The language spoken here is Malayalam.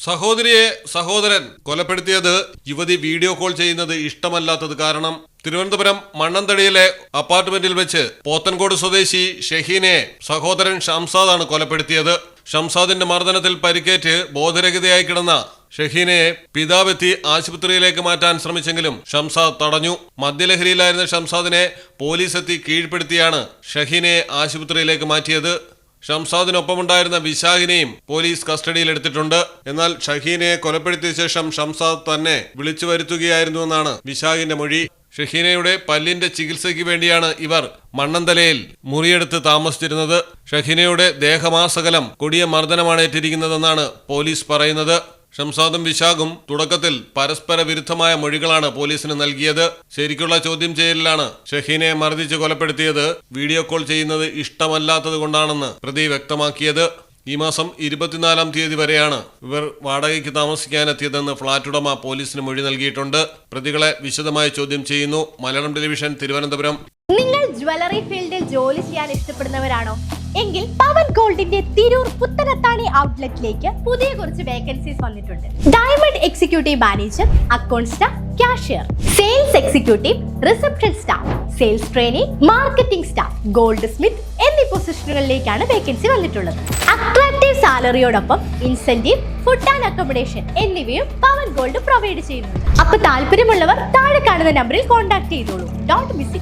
സഹോദരിയെ സഹോദരൻ കൊലപ്പെടുത്തിയത് യുവതി വീഡിയോ കോൾ ചെയ്യുന്നത് ഇഷ്ടമല്ലാത്തത് കാരണം തിരുവനന്തപുരം മണ്ണന്തടിയിലെ അപ്പാർട്ട്മെന്റിൽ വെച്ച് പോത്തൻകോട് സ്വദേശി ഷഹീനെ സഹോദരൻ ഷംസാദ് ആണ് കൊലപ്പെടുത്തിയത്. ഷംസാദിന്റെ മർദ്ദനത്തിൽ പരിക്കേറ്റ് ബോധരഹിതയായി കിടന്ന ഷഹീനെ പിതാവെത്തി ആശുപത്രിയിലേക്ക് മാറ്റാൻ ശ്രമിച്ചെങ്കിലും ഷംസാദ് തടഞ്ഞു. മദ്യലഹരിയിലായിരുന്ന ഷംസാദിനെ പോലീസെത്തി കീഴ്പ്പെടുത്തിയാണ് ഷഹീനെ ആശുപത്രിയിലേക്ക് മാറ്റിയത്. ഷംസാദിനൊപ്പമുണ്ടായിരുന്ന വിശാഖിനെയും പോലീസ് കസ്റ്റഡിയിലെടുത്തിട്ടുണ്ട്. എന്നാൽ ഷഹീനെ കൊലപ്പെടുത്തിയ ശേഷം ഷംസാദ് തന്നെ വിളിച്ചു വരുത്തുകയായിരുന്നുവെന്നാണ് വിശാഖിന്റെ മൊഴി. ഷഹീനയുടെ പല്ലിന്റെ ചികിത്സയ്ക്ക് വേണ്ടിയാണ് ഇവർ മണ്ണന്തലയിൽ മുറിയെടുത്ത് താമസിച്ചിരുന്നത്. ഷഹീനയുടെ ദേഹമാസകലം കൊടിയ മർദ്ദനമാണ് ഏറ്റിരിക്കുന്നതെന്നാണ് പോലീസ് പറയുന്നത്. ഷംസാദും വിശാഖും തുടക്കത്തിൽ പരസ്പര വിരുദ്ധമായ മൊഴികളാണ് പോലീസിന് നൽകിയത്. ശരിക്കുള്ള ചോദ്യം ചെയ്യലിലാണ് ഷഹീനെ മർദ്ദിച്ച് കൊലപ്പെടുത്തിയത്. വീഡിയോ കോൾ ചെയ്യുന്നത് ഇഷ്ടമല്ലാത്തത് കൊണ്ടാണെന്ന് പ്രതി വ്യക്തമാക്കിയത്. ഈ മാസം ഇരുപത്തിനാലാം തീയതി വരെയാണ് ഇവർ വാടകയ്ക്ക് താമസിക്കാനെത്തിയതെന്ന് ഫ്ളാറ്റ് ഉടമ പോലീസിന് മൊഴി നൽകിയിട്ടുണ്ട്. പ്രതികളെ വിശദമായി ചോദ്യം ചെയ്യുന്നു. മലയാളം ടെലിവിഷൻ തിരുവനന്തപുരം. നിങ്ങൾ ജ്വല്ലറി ഫീൽഡിൽ ജോലി ചെയ്യാൻ ഇഷ്ടപ്പെടുന്നവരാണോ? എങ്കിൽ പവൻ ഗോൾഡിന്റെ തിരൂർ പുത്തനത്താണി ഔട്ട്ലെറ്റിലേക്ക് പുതിയ കുറച്ച് വേക്കൻസീസ് വന്നിട്ടുണ്ട്. Diamond executive manager account staff cashier. Sales executive reception staff sales training marketing staff goldsmith എന്നീ പൊസിഷനുകളിലേക്കാണ് വേക്കൻസി വന്നിട്ടുള്ളത്. അട്രാക്റ്റീവ് സാലറിയോടൊപ്പം ഇൻസെന്റീവ് ഫുഡ് ആൻഡ് അക്കോമഡേഷൻ എന്നിവയും പവൻ ഗോൾഡ് പ്രൊവൈഡ് ചെയ്യുന്നുണ്ട്. അപ്പൊ താല്പര്യമുള്ളവർ താഴെ കാണുന്ന നമ്പറിൽ കോൺടാക്ട് ചെയ്തോളൂ. Dot miss